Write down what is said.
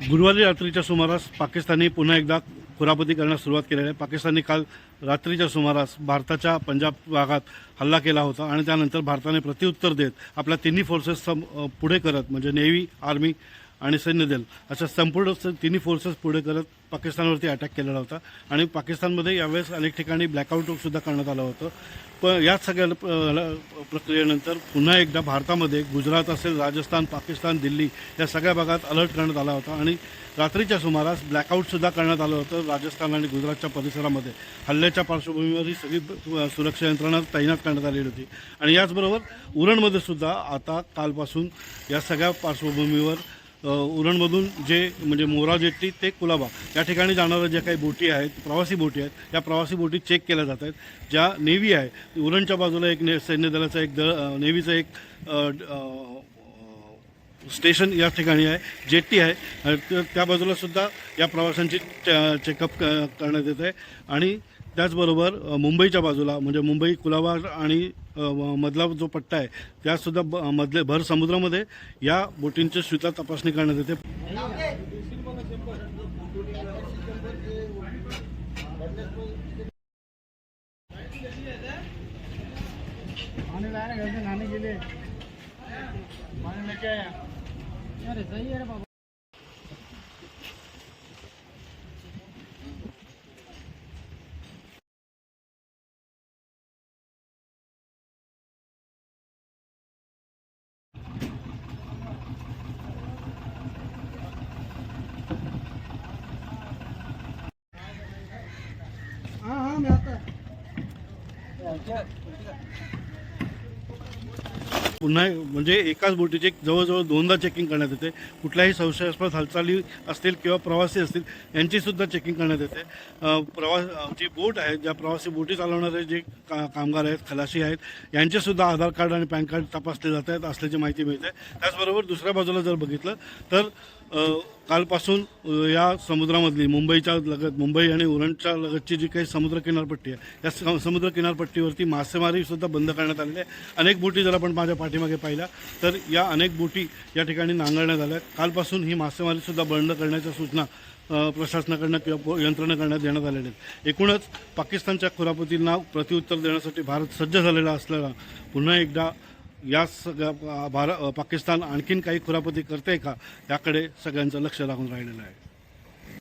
गुरुवारी रात्रीच्या सुमारास पाकिस्तानी पुन्हा एकदा खुरापती करण्यास सुरुवात केलेली आहे. पाकिस्तानने काल रात्रीच्या सुमारास भारताच्या पंजाब भागात हल्ला केला होता आणि त्यानंतर भारताने प्रत्युत्तर देत आपल्या तिन्ही फोर्सेस सम पुढे करत म्हणजे नेव्ही आर्मी आणि सैन्य दल. अशा संपूर्ण तिन्ही फोर्सेस पुढे करत पाकिस्तानवरती अटॅक केलेला होता. आणि पाकिस्तानमध्ये यावेळेस अनेक ठिकाणी ब्लॅकआउटसुद्धा करण्यात आलं होतं. पण या सगळ्या प्रक्रियेनंतर पुन्हा एकदा भारतामध्ये गुजरात असेल राजस्थान पाकिस्तान दिल्ली या सगळ्या भागात अलर्ट करण्यात आला होता. आणि रात्रीच्या सुमारास ब्लॅकआउटसुद्धा करण्यात आलं होतं राजस्थान आणि गुजरातच्या परिसरामध्ये. हल्ल्याच्या पार्श्वभूमीवर ही सगळी सुरक्षा यंत्रणा तैनात करण्यात आलेली होती. आणि याचबरोबर उरणमध्ये सुद्धा आता कालपासून या सगळ्या पार्श्वभूमीवर उरणमधून जे म्हणजे मोरा जेट्टी ते कुलाबा या ठिकाणी जाणाऱ्या ज्या काही बोटी आहेत प्रवासी बोटी आहेत या प्रवासी बोटी चेक केल्या जात आहेत. ज्या नेव्ही आहे उरणच्या बाजूला एक ने सैन्य दलाचा एक दळ नेव्हीचा नेव्हीचं एक स्टेशन या ठिकाणी आहे जेट्टी आहे. आणि त्या- बाजूला सुद्धा या प्रवाशांची चेकअप क- करण्यात येत आहे. आणि त्याचबरोबर मुंबईच्या बाजूला म्हणजे मुंबई कुलाबा आणि मधला जो पट्टा आहे त्यासुद्धा ब मधले भर समुद्रामध्ये या बोटींची सुद्धा तपासणी करण्यात येते. है हाँ हाँ मैं आता पुन्हा म्हणजे एकाच बोटीचे जवळजवळ दोनदा चेकिंग करण्यात येते. कुठल्याही संशयास्पद हालचाली असतील किंवा प्रवासी असतील यांचीसुद्धा चेकिंग करण्यात येते. प्रवास जी बोट आहे ज्या प्रवासी बोटी चालवणारे जे का कामगार आहेत खलाशी आहेत यांचेसुद्धा आधार कार्ड आणि पॅन कार्ड तपासले जात आहेत असल्याची माहिती मिळते. त्याचबरोबर दुसऱ्या बाजूला जर बघितलं तर कालपासून या समुद्रामधली मुंबईच्या लगत मुंबई आणि उरणच्या लगतची जी काही समुद्र किनारपट्टी आहे या समुद्र किनारपट्टीवरती मासेमारीसुद्धा बंद करण्यात आलेली आहे. अनेक बोटी जर आपण माझ्या पाठीमागे पाहिल्या तर या अनेक बोटी या ठिकाणी नांगरण्यात आल्या कालपासून ही मासेमारीसुद्धा बंद करण्याच्या सूचना प्रशासनाकडनं किंवा यंत्रणा करण्यात देण्यात आलेल्या आहेत. एकूणच पाकिस्तानच्या खुरापतींना प्रत्युत्तर देण्यासाठी भारत सज्ज झालेला असलेला पुन्हा एकदा या सगळ्या भार पाकिस्तान आणखीन काही खुरापती करते का? याकडे सगळ्यांचं लक्ष लागून राहिलेलं आहे.